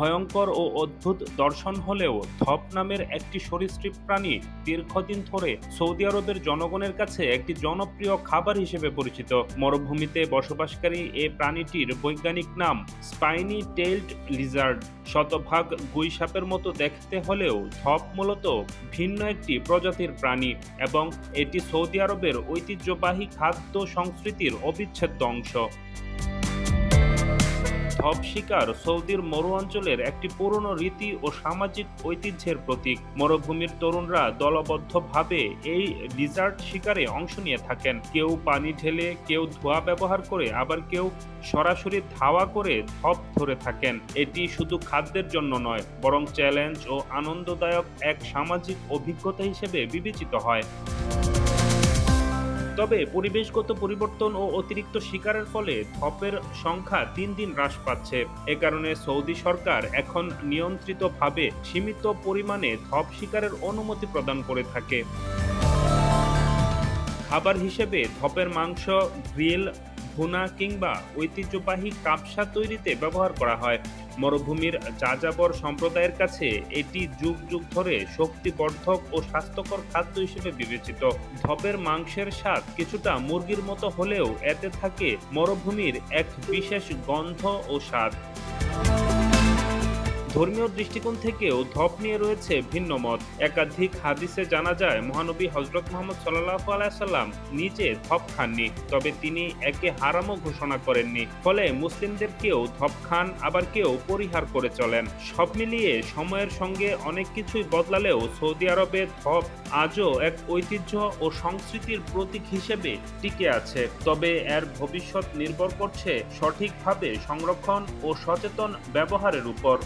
ভয়ঙ্কর ও অদ্ভুত দর্শন হলেও ধপ নামের একটি সরীসৃপ প্রাণী দীর্ঘদিন ধরে সৌদি আরবের জনগণের কাছে একটি জনপ্রিয় খাবার হিসেবে পরিচিত। মরুভূমিতে বসবাসকারী এ প্রাণীটির বৈজ্ঞানিক নাম স্পাইনি টেইলড লিজার্ড। শতভাগ গুইসাপের মতো দেখতে হলেও ধপ মূলত ভিন্ন একটি প্রজাতির প্রাণী এবং এটি সৌদি আরবের ঐতিহ্যবাহী খাদ্য সংস্কৃতির অবিচ্ছেদ্য অংশ। ধপ শিকার সৌদির মরু অঞ্চলের একটি পুরনো রীতি ও সামাজিক ঐতিহ্যের প্রতীক। মরুভূমির তরুণরা দলবদ্ধভাবে এই ডিজার্ট শিকারে অংশ নিয়ে থাকেন। কেউ পানি ঢেলে, কেউ ধোয়া ব্যবহার করে, আবার কেউ সরাসরি ধাওয়া করে ধপ ধরে থাকেন। এটি শুধু খাদ্যের জন্য নয়, বরং চ্যালেঞ্জ ও আনন্দদায়ক এক সামাজিক অভিজ্ঞতা হিসেবে বিবেচিত হয়। তবে পরিবেশগত পরিবর্তন ও অতিরিক্ত শিকারের ফলে ধপের সংখ্যা দিন দিন হ্রাস পাচ্ছে। এ কারণে সৌদি সরকার এখন নিয়ন্ত্রিতভাবে সীমিত পরিমাণে ধপ শিকারের অনুমতি প্রদান করে থাকে। খাবার হিসেবে ধপের মাংস, গ্রিল ভুনা কিংবা ঐতিহ্যবাহী কাপসা তৈরিতে ব্যবহার করা হয়। মরুভূমির যাযাবর সম্প্রদায়ের কাছে এটি যুগ যুগ ধরে শক্তিবর্ধক ও স্বাস্থ্যকর খাদ্য হিসেবে বিবেচিত। ধপের মাংসের স্বাদ কিছুটা মুরগির মতো হলেও এতে থাকে মরুভূমির এক বিশেষ গন্ধ ও স্বাদ। ধর্মীয় দৃষ্টিকোণ থেকেও ধপ নিয়ে রয়েছে ভিন্ন মত। একাধিক হাদিসে জানা যায়, মহানবী হজরত মোহাম্মদ সাল্লাহ আলাইসাল্লাম নিজে ধপ খাননি, তবে তিনি একে হারামও ঘোষণা করেননি। ফলে মুসলিমদের কেউ ধপ খান, আবার কেউ পরিহার করে চলেন। সব মিলিয়ে সময়ের সঙ্গে অনেক কিছুই বদলালেও সৌদি আরবে ধপ আজও এক ঐতিহ্য ও সংস্কৃতির প্রতীক হিসেবে টিকে আছে। তবে এর ভবিষ্যৎ নির্ভর করছে সঠিকভাবে সংরক্ষণ ও সচেতন ব্যবহারের উপর।